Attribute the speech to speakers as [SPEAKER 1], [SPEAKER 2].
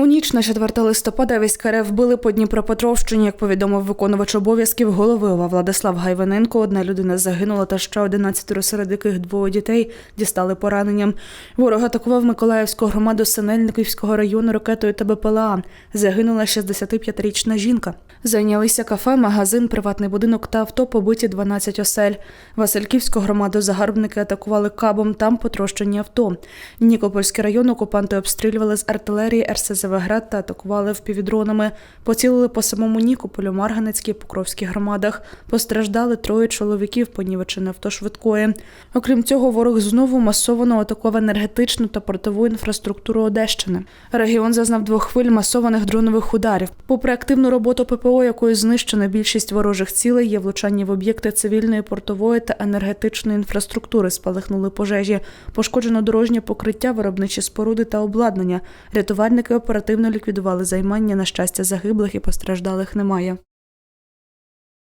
[SPEAKER 1] У ніч на 4 листопада війська РФ били по Дніпропетровщині. Як повідомив виконувач обов'язків голови ОВА Владислав Гайваненко, одна людина загинула та ще 11 серед яких двоє дітей дістали пораненням. Ворог атакував Миколаївську громаду Синельниківського району ракетою та БПЛА. Загинула 65-річна жінка. Зайнялися кафе, магазин, приватний будинок та авто, побиті 12 осель. Васильківську громаду загарбники атакували кабом, там потрощені авто. Нікопольський район окупанти обстрілювали з артилерії РСЗВ «Град» та атакували впівдронами. Поцілили по самому Нікополю, Марганецькій, Покровській громадах. Постраждали троє чоловіків, понівечене авто швидкої. Окрім цього, ворог знову масово атакував енергетичну та портову інфраструктуру Одещини. Регіон зазнав двох хвиль масованих дронових ударів. Попри активну роботу ППО, якою знищена більшість ворожих цілей, є влучання в об'єкти цивільної, портової та енергетичної інфраструктури. Спалахнули пожежі, пошкоджено дорожнє покриття, виробничі споруди та обладнання. Рятувальники оперативно ліквідували займання. На щастя, загиблих і постраждалих немає.